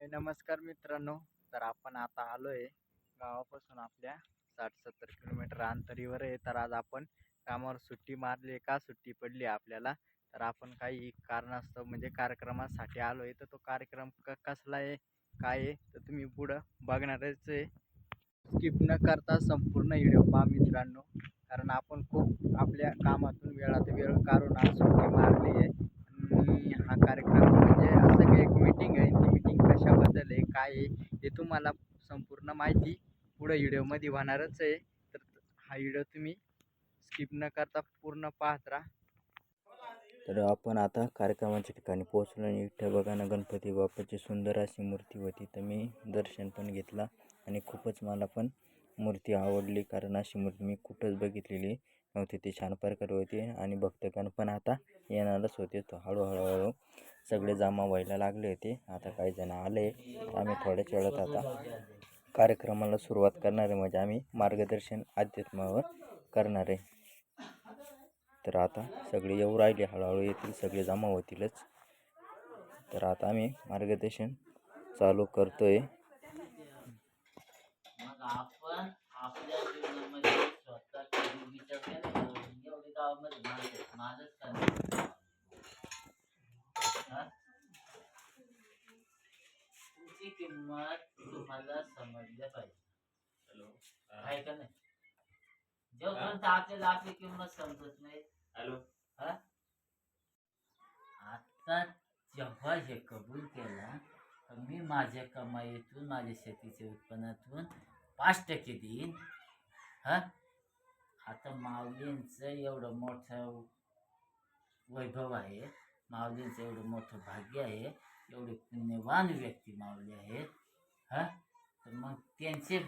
हे नमस्कार मित्रांनो तर आपण आता आलो आहे गावापासून आपल्या साठ सत्तर किलोमीटर अंतरीवर आहे. तर आज आपण कामावर सुट्टी मारली का? सुट्टी पडली आपल्याला. तर आपण काही कारणास्तव म्हणजे कार्यक्रमासाठी आलो आहे तर तो कार्यक्रम क कसला आहे? काय आहे? तर तुम्ही पुढं बघणारच आहे. स्किप न करता संपूर्ण व्हिडिओ पहा मित्रांनो. कारण आपण खूप आपल्या कामातून वेळात वेळ काढून आज सुट्टी मारली आहे. हा कार्यक्रम म्हणजे असं काही एक मीटिंग आहे ती मीटिंग कशाबद्दल आहे काय आहे हे तुम्हाला संपूर्ण माहिती पुढं व्हिडिओमध्ये होणारच आहे. तर हा व्हिडिओ तुम्ही स्किप न करता पूर्ण पाहत राहा. तर आपण आता कार्यक्रमाच्या ठिकाणी पोहोचलो आणि इथं बघा ना गणपती बाप्पाची सुंदर अशी मूर्ती होती. तर मी दर्शन पण घेतला आणि खूपच मला पण मूर्ती आवडली कारण अशी मूर्ती मी कुठंच बघितलेली नव्हती. ती छान प्रकारे होती आणि भक्तगण पण आता येणारच होते. तो हळूहळू हळू सगळे जमा व्हायला लागले होते. आता काही जण आले. आम्ही थोड्याच वेळात आता कार्यक्रमाला सुरुवात करणार आहे. म्हणजे आम्ही मार्गदर्शन अध्यात्मावर करणार आहे. तर आता सगळे येऊ राहिले. हळूहळू येतील. सगळे जमा होतीलच. तर आता आम्ही मार्गदर्शन चालू करतोय. आहे स्वतः आहे का नाही? जोपर्यंत आपल्याला आपली किंमत समजत नाही. हॅलो. हा? आता जेव्हा हे कबूल केला मी माझ्या कमाईतून माझ्या शेतीच्या उत्पन्नातून पाच टक्के देईन. हा? आता माऊलींचं एवढं मोठं वैभव आहे. माऊलींचं एवढं मोठं भाग्य आहे. एवढे पुण्यवान व्यक्ती माऊली आहेत. हा? तर मग त्यांचे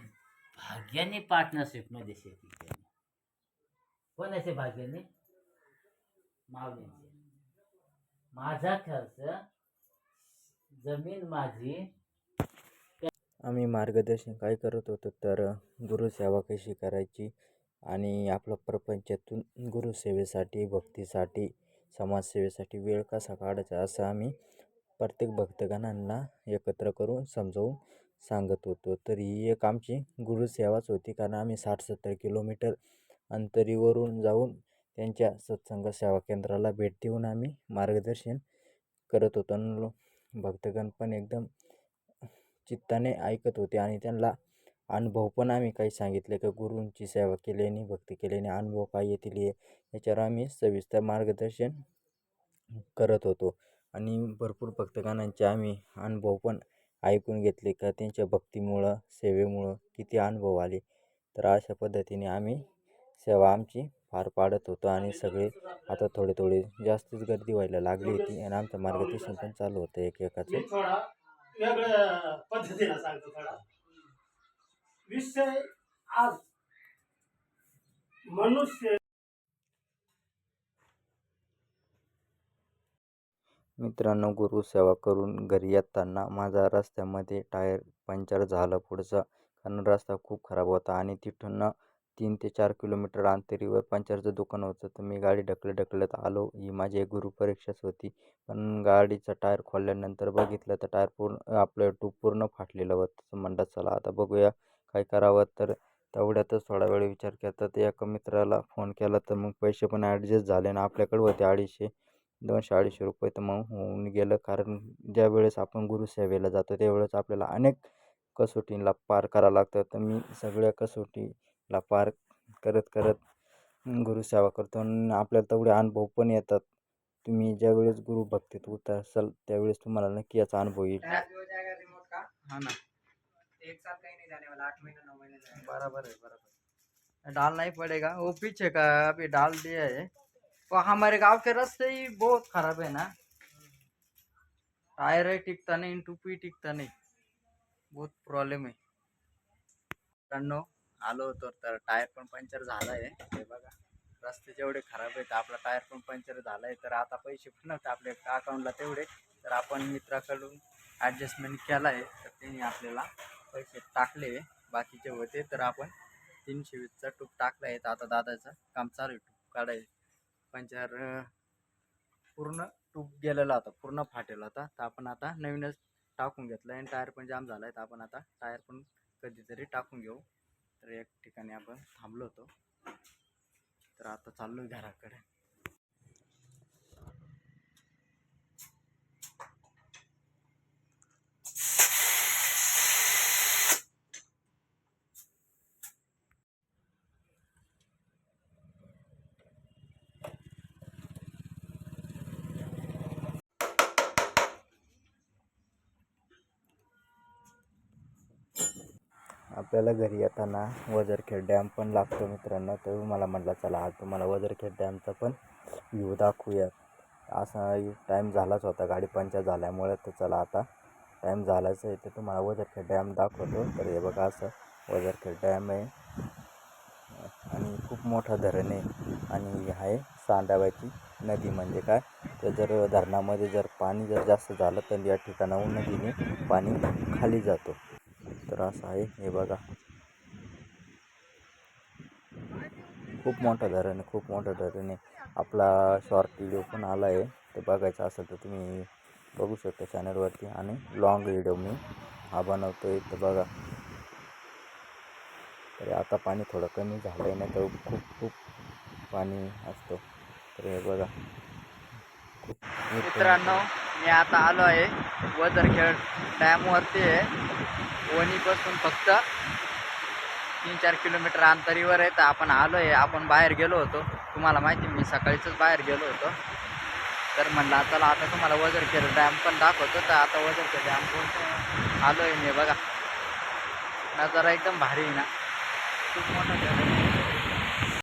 भाग्याने पार्टनरशिपमध्ये शेती केली. कोणाच्या भाग्याने? माऊलींचे माझा खर्च जमीन माझी. आम्ही मार्गदर्शन काय करत होतो तर गुरुसेवा कशी करायची आणि आपलं प्रपंचातून गुरुसेवेसाठी भक्तीसाठी समाजसेवेसाठी वेळ कसा काढायचा असं आम्ही प्रत्येक भक्तगणांना एकत्र करून समजावून सांगत होतो. तर ही एक आमची गुरुसेवाच होती. कारण आम्ही साठ सत्तर किलोमीटर अंतरीवरून जाऊन त्यांच्या सत्संग सेवा केंद्राला भेट देऊन आम्ही मार्गदर्शन करत होतो. आणि भक्तगण पण एकदम चित्ताने ऐकत होते. आणि त्यांना अनुभव पण आम्ही काही सांगितले का गुरूंची सेवा केल्याने भक्ती केल्याने अनुभव काय येतील हे याच्यावर आम्ही सविस्तर मार्गदर्शन करत होतो. आणि भरपूर भक्तगणांचे आम्ही अनुभव पण ऐकून घेतले का त्यांच्या भक्तीमुळं सेवेमुळं किती अनुभव आले. तर अशा पद्धतीने आम्ही सेवा आमची पार पाडत होतो आणि सगळे आता थोडे थोडे जास्तच गर्दी व्हायला लागली होती आणि आमचं मार्गदर्शन पण चालू होतं एक एकाचं वेगळ्या पद्धतीनं सांगतो थोडा. विषय आज मनुष्य मित्रांनो गुरुसेवा करून घरी येताना माझा रस्त्यामध्ये टायर पंक्चर झालं पुढचा. कारण रस्ता खूप खराब होता आणि तिथून तीन ते चार किलोमीटर अंतरीवर पंक्चरचं दुकान होतं. तर मी गाडी ढकलत ढकलत आलो. ही माझी एक गुरुपरीक्षाच होती. पण गाडीचा टायर खोलल्यानंतर बघितलं तर टायर पूर्ण आपलं टूब पूर्ण फाटलेलं होतं. तर म्हणलं चला आता बघूया काय करावं. तर तेवढ्यातच थोडा वेळ विचार केला. तर एका मित्राला फोन केला. तर मग पैसे पण ॲडजस्ट झाले ना आपल्याकडे होते अडीचशे. दोनशे अडीचशे रुपये तर मग होऊन गेलं. कारण ज्या वेळेस आपण गुरुसेवेला जातो त्यावेळेस आपल्याला अनेक कसोटींना पार करावं लागतं. तर मी सगळ्या कसोटीला पार करत करत गुरुसेवा करतो आणि आपल्याला तेवढे अनुभव पण येतात. तुम्ही ज्यावेळेस गुरु भक्तीत उतरसाल त्यावेळेस तुम्हाला नक्की याचा अनुभव येईल. हाँ ना. एक साल कहीं नहीं जाने वाला आठ महीना नौ महीने जाएगा बराबर है बराबर डालना ही पड़ेगा. वो पीछे का? अभी डाल दिया है. हमारे गांव के रास्ते ही बहुत खराब है ना। टायर टिकता नहीं टूपी टिकता नहीं। बहुत प्रॉब्लेम आहे मित्रांनो आलो होतो तर टायर पण पंक्चर झाला आहे हे बघा रस्ते जेवढे खराब आहेत आपला टायर पण पंक्चर झाला आहे तर आता पैसे पण नव्हते आपल्या अकाउंटला तेवढे. तर आपण मित्राकडून ॲडजस्टमेंट केला आहे तर त्यांनी आपल्याला पैसे टाकले. बाकीचे होते तर आपण तीनशे वीसचा टूप टाकला आहे. तर आता दादाचं काम चालू आहे टूप काढायचं. पंचर पूर्ण टूप गेलेला होता पूर्ण फाटेला होता. तर आपण आता नवीनच टाकून घेतलं. आणि टायर पण जाम झाला आहे तर आपण आता टायर पण कधीतरी टाकून घेऊ. तर एक ठिकाणी आपण थांबलो होतो. तर आता चाललो घराकडे. आपल्याला घरी येताना वजरखेड डॅम पण लागतो मित्रांनो. तर मला म्हटलं चला आज तुम्हाला वजरखेड डॅमचा पण व्ह्यू दाखवूया. असा टाईम झालाच होता. गाडी पंचर झाल्यामुळे तर चला आता टाईम झालाच आहे. तर तुम्हाला वजरखेड डॅम दाखवतो. तर हे बघा असं वजरखेड डॅम आहे. आणि खूप मोठं धरण आहे. आणि आहे सांडाबाईची नदी म्हणजे काय? तर जर धरणामध्ये जर पाणी जर जास्त झालं तर या ठिकाणाहून नदीने पाणी खाली जातो. तर असं आहे. हे बघा. खूप मोठं धरण आहे खूप मोठं धरण आहे आपला शॉर्ट व्हिडिओ पण आला आहे ते बघायचं असेल तर तुम्ही बघू शकता चॅनलवरती आणि लॉंग व्हिडिओ मी हा बनवतो आहे तर बघा. तरी आता पाणी थोडं कमी झालं आहे नाही तर खूप खूप पाणी असतं. तर हे बघा. खूप मित्रांनो मी आता आलो आहे. वजरखेड डॅमवरती आहे. वणीपासून फक्त तीन चार किलोमीटर अंतरीवर आहे. तर आपण आलो आहे आपण बाहेर गेलो होतो. तुम्हाला माहिती आहे, मी सकाळीच बाहेर गेलो होतो. तर म्हणलं चला आता तुम्हाला वजरखेर डॅम पण दाखवतो. तर आता वजरखेर डॅम पण आलो आहे मी बघा. नजारा एकदम भारी आहे ना. खूप मोठा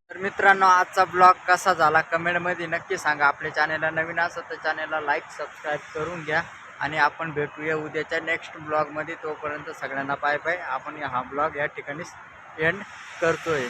तर मित्रांनो आजचा ब्लॉग कसा झाला? कमेंटमध्ये नक्की सांगा. आपल्या चॅनलला नवीन असं तर चॅनलला लाईक सबस्क्राईब करून घ्या. आणि आपण भेटूया उद्याच्या नेक्स्ट ब्लॉगमध्ये तोपर्यंत सगळ्यांना पाय पाय आपण हा ब्लॉग या ठिकाणी एंड करतोय.